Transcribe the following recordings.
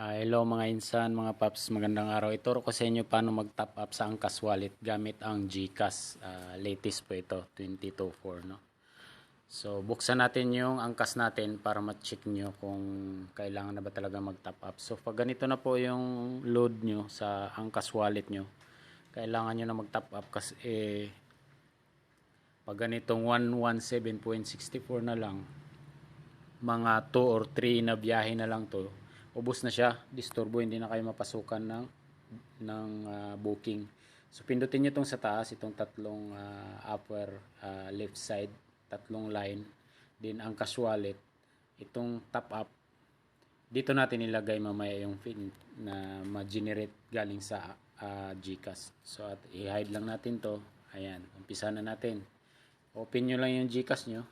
Ah, hello mga insan, mga paps, magandang araw. Ituro ko sa inyo paano mag-top up sa Angkas Wallet gamit ang GCash. Ah, latest po ito, 22.4 no. So, buksan natin yung angkas natin para ma-check nyo kung kailangan na ba talaga mag-top up. So, pag ganito na po yung load nyo sa angkas wallet nyo, kailangan nyo na mag-top up kasi eh, pag ganitong 117.64 na lang, mga 2 or 3 na biyahe na lang to, ubos na siya, disturbo, hindi na kayo mapasukan ng, ng ah, booking. So, pindutin nyo itong sa taas, itong tatlong ah, upper ah, left side, tatlong line, din ang cash wallet, itong top up, dito natin ilagay mamaya yung pin na ma-generate galing sa ah, GCash. So, at i-hide lang natin to. Ayan, umpisa na natin. Open nyo lang yung GCash nyo.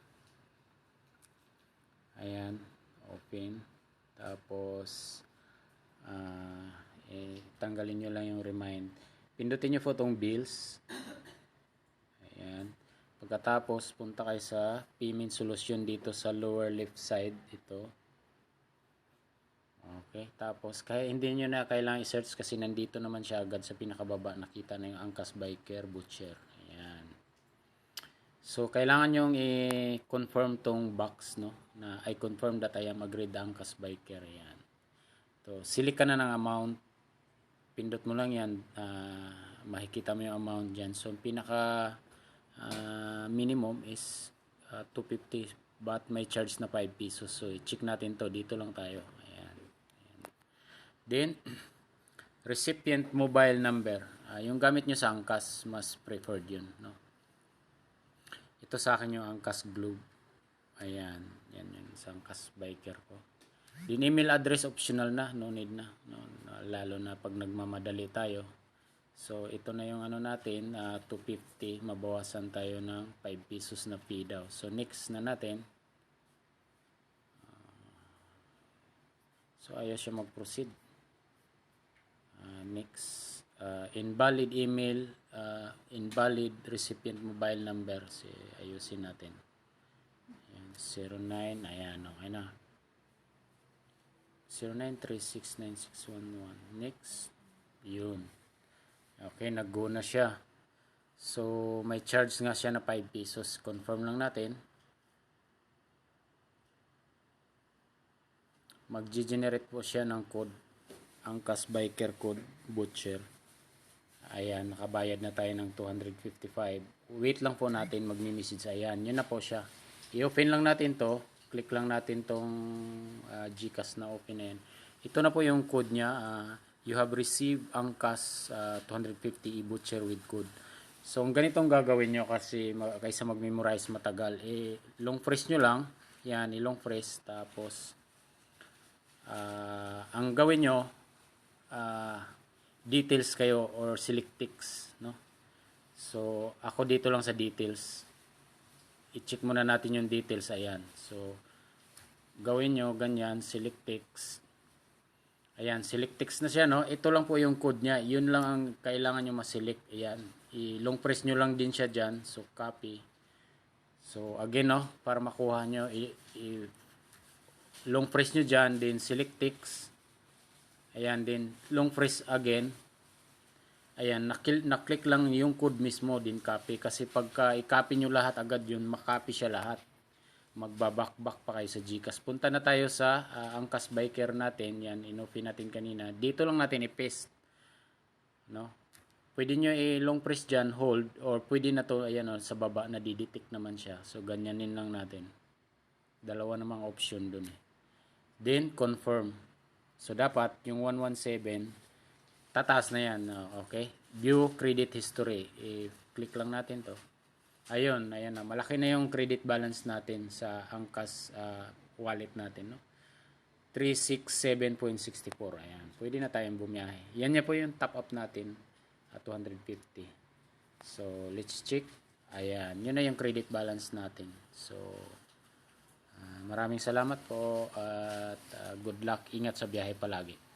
Ayan, open. Tapos, ah, eh, tanggalin nyo lang yung remind. Pindutin nyo po itong bills. Ayan. Pagkatapos, punta kayo sa payment solution dito sa lower left side. Ito. Okay. Tapos, kaya hindi nyo na kailangan i-search kasi nandito naman siya agad sa pinakababa. Nakita na yung Angkas Biker Butcher. So, kailangan yung i-confirm tong box, no? Na I confirm that I am agreed Angkas Biker. Ayan. So, select ka na ng amount. Pindot mo lang yan. ah, makikita mo yung amount dyan. So, pinaka ah, minimum is ah, 250 but may charge na 5 pesos. So, i-check natin to. Dito lang tayo. Ayan. Ayan. Then, recipient mobile number. Ah, yung gamit nyo sa Angkas, mas preferred yun. No? Ito sa akin yung Angkas Globe. Ayan. Yan yun. Sa Angkas Biker ko. Yung email address optional na. No need na. No, lalo na pag nagmamadali tayo. So, ito na yung ano natin. ah, 250. Mabawasan tayo ng 5 pesos na fee daw. So, next na natin. Ah, so, ayaw siya mag-proceed. Ah, next. Ah, invalid email. ah, invalid recipient mobile number. Si, ayusin natin. Ayan, 09. Ayan, okay na. 09369611. Next. Yun. Okay, nag-go na siya. So, may charge nga siya na 5 pesos. Confirm lang natin. Mag-generate po siya ng code. Angkas Biker Code Butcher. Ayan, nakabayad na tayo ng 255. Wait lang po natin, magmi-message. Ayan, yun na po siya. I-open lang natin to. Click lang natin tong uh, GCash na open na yan. Ito na po yung code niya. ah, you have received Angkas ah, 250 e-butcher with code. So, ang ganitong gagawin nyo kasi kaysa mag-memorize matagal, eh, long press nyo lang. Yan, ilong press. Tapos, ah, ang gawin nyo, ah, details kayo or select text, no? So, ako dito lang sa details. I-check muna natin yung details, ayan. So, gawin nyo, ganyan, select text. Ayan, select text na siya, no? Ito lang po yung code niya. Yun lang ang kailangan nyo ma-select. Ayan. I-long press nyo lang din siya dyan. So, copy. So, again, no? Para makuha nyo, i- i- long press nyo dyan, then select text. Ayan, then long press again. Ayan, nakil, naklik lang yung code mismo, din copy. Kasi pagka i-copy nyo lahat agad yun, makopy siya lahat. Magbabakbak pa kayo sa Gcash. Punta na tayo sa ah, Angkas Biker natin. Yan, inopen natin kanina. Dito lang natin i-paste. No? Pwede nyo i-long press dyan, hold, or pwede na to, ayan o, sa baba, na didetect naman siya. So, ganyanin lang natin. Dalawa namang option dun eh. Then, confirm. So, dapat, yung 117, tataas na yan. okay? View credit history. I-click lang natin to. Ayun, ayan na. Malaki na yung credit balance natin sa Angkas ah, wallet natin. No? 367.64. Ayan. Pwede na tayong bumiyahe. Yan niya po yung top up natin at 250. So, let's check. Ayan. Yun na yung credit balance natin. So, maraming salamat po at ah, good luck. Ingat sa biyahe palagi.